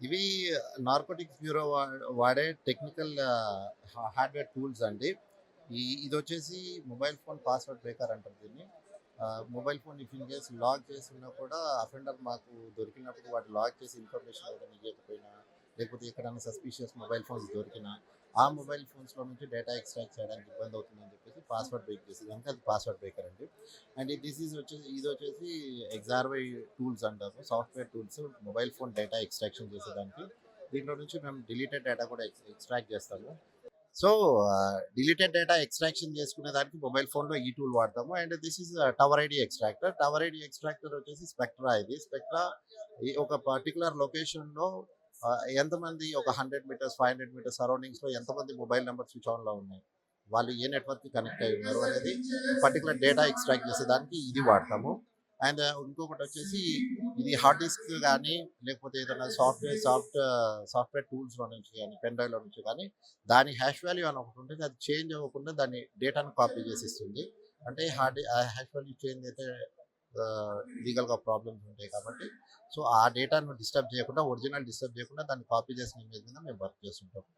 ఇవి narcotics bureau వాడే technical hardware tools అండి. ఈ ఇది వచ్చేసి మొబైల్ ఫోన్ పాస్వర్డ్ బ్రేకర్ అంటారు దీన్ని. మొబైల్ ఫోన్ ఇఫ్ ఇన్ చేసి లాక్ చేసి ఉన్నా కూడా అఫెండర్ మాకు దొరికినప్పుడు వాటి లాక్ చేసి ఇన్ఫర్మేషన్ ఇవ్వకపోయినా లేకపోతే ఎక్కడైనా సస్పీషియస్ మొబైల్ ఫోన్స్ దొరికినా ఆ మొబైల్ ఫోన్స్లో నుంచి డేటా ఎక్స్ట్రాక్ట్ చేయడానికి ఇబ్బంది అవుతుందని చెప్పేసి పాస్వర్డ్ బ్రేక్ చేసి కనుక అది పాస్వర్డ్ బ్రేకర్ అండి. అండ్ దిస్ ఈజ్ వచ్చేసి ఇది వచ్చేసి ఎగ్జార్వై టూల్స్ అంటారు. Software tools mobile phone data extraction చేసేదానికి. దీంట్లో నుంచి మేము డిలీటెడ్ డేటా కూడా ఎక్స్ట్రాక్ట్ చేస్తాము. సో డిలీటెడ్ డేటా ఎక్స్ట్రాక్షన్ చేసుకునే దానికి మొబైల్ ఫోన్లో ఈ టూల్ వాడతాము. And this is tower ID extractor. Tower ID extractor వచ్చేసి స్పెక్ట్రా ఇది. స్పెక్ట్రా ఒక పర్టికులర్ లొకేషన్లో ఎంతమంది ఒక hundred metres five hundred metres సరౌండింగ్స్లో ఎంతమంది మొబైల్ నెంబర్ స్విచ్ ఆన్లో ఉన్నాయి? వాళ్ళు ఏ నెట్వర్క్కి కనెక్ట్ అయి ఉన్నారు అనేది పర్టికులర్ డేటా ఎక్స్ట్రాక్ట్ చేసేదానికి ఇది వాడతాము. అండ్ ఇంకొకటి వచ్చేసి ఇది హార్డ్ డిస్క్ కానీ లేకపోతే ఏదైనా సాఫ్ట్వేర్ సాఫ్ట్ సాఫ్ట్వేర్ టూల్స్లో నుంచి కానీ పెన్ డ్రైవ్లో నుంచి కానీ దాని హ్యాష్ వాల్యూ అని ఒకటి ఉంటుంది. అది చేంజ్ అవ్వకుండా దాని డేటాను కాపీ చేసి ఇస్తుంది. అంటే హార్డ్ హ్యాష్ వాల్యూ చేంజ్ అయితే లీగల్గా ప్రాబ్లమ్స్ ఉంటాయి కాబట్టి సో ఆ డేటాను డిస్టర్బ్ చేయకుండా ఒరిజినల్ డిస్టర్బ్ చేయకుండా దాన్ని కాపీ చేసిన ఇమేజ్ మీద మేము వర్క్ చేస్తుంటాం.